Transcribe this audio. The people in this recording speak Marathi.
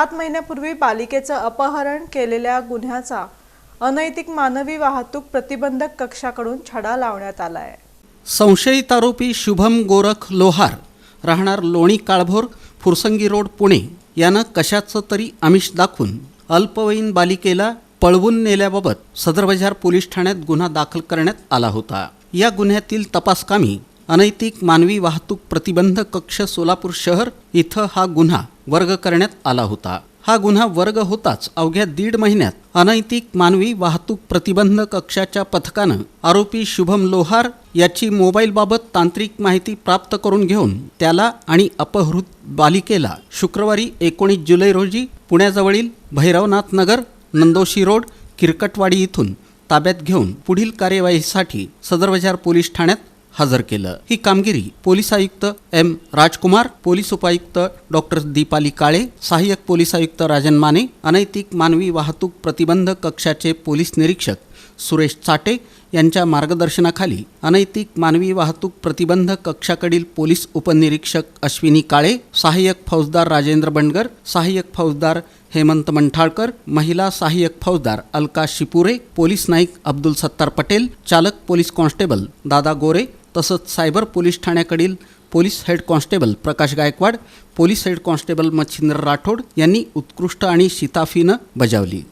सात महिन्यापूर्वी बालिकेचं अपहरण केलेल्या गुन्ह्याचा अनैतिक मानवी वाहतूक प्रतिबंधक कक्षाकडून छडा लावण्यात आला आहे संशयित आरोपी शुभम गोरख लोहार राहणार लोणी काळभोर फुरसंगी रोड पुणे. यानं कशाचं तरी आमिष दाखवून अल्पवयीन बालिकेला पळवून नेल्याबाबत सदर बाजार पोलीस ठाण्यात गुन्हा दाखल करण्यात आला होता. या गुन्ह्यातील तपासकामी अनैतिक मानवी वाहतूक प्रतिबंध कक्ष सोलापूर शहर इथं हा गुन्हा वर्ग करण्यात आला होता. हा गुन्हा वर्ग होताच अवघ्या दीड महिन्यात अनैतिक मानवी वाहतूक प्रतिबंध कक्षाच्या पथकानं आरोपी शुभम लोहार याची मोबाईलबाबत तांत्रिक माहिती प्राप्त करून घेऊन त्याला आणि अपहृत बालिकेला शुक्रवारी एकोणीस जुलै रोजी पुण्याजवळील भैरवनाथ नगर नंदोशी रोड किरकटवाडी इथून ताब्यात घेऊन पुढील कार्यवाहीसाठी सदर बाजार पोलीस ठाण्यात हजर केलं. ही कामगिरी पोलीस आयुक्त एम राजकुमार पोलीस उपायुक्त डॉक्टर दीपाली काळे सहाय्यक पोलीस आयुक्त राजन माने अनैतिक मानवी वाहतूक प्रतिबंध कक्षाचे पोलीस निरीक्षक सुरेश चाटे यांच्या मार्गदर्शनाखाली अनैतिक मानवी वाहतूक प्रतिबंध कक्षाकडील पोलीस उपनिरीक्षक अश्विनी काळे सहाय्यक फौजदार राजेंद्र बंडगर सहाय्यक फौजदार हेमंत मंठाळकर महिला सहाय्यक फौजदार अलका शिपुरे पोलीस नाईक अब्दुल सत्तार पटेल चालक पोलीस कॉन्स्टेबल दादा गोरे तसंच cyber police ठाण्याकडील police head constable Prakash Gaikwad police head constable Machhindra Rathod यांनी उत्कृष्ट आणि शिताफीनं बजावली.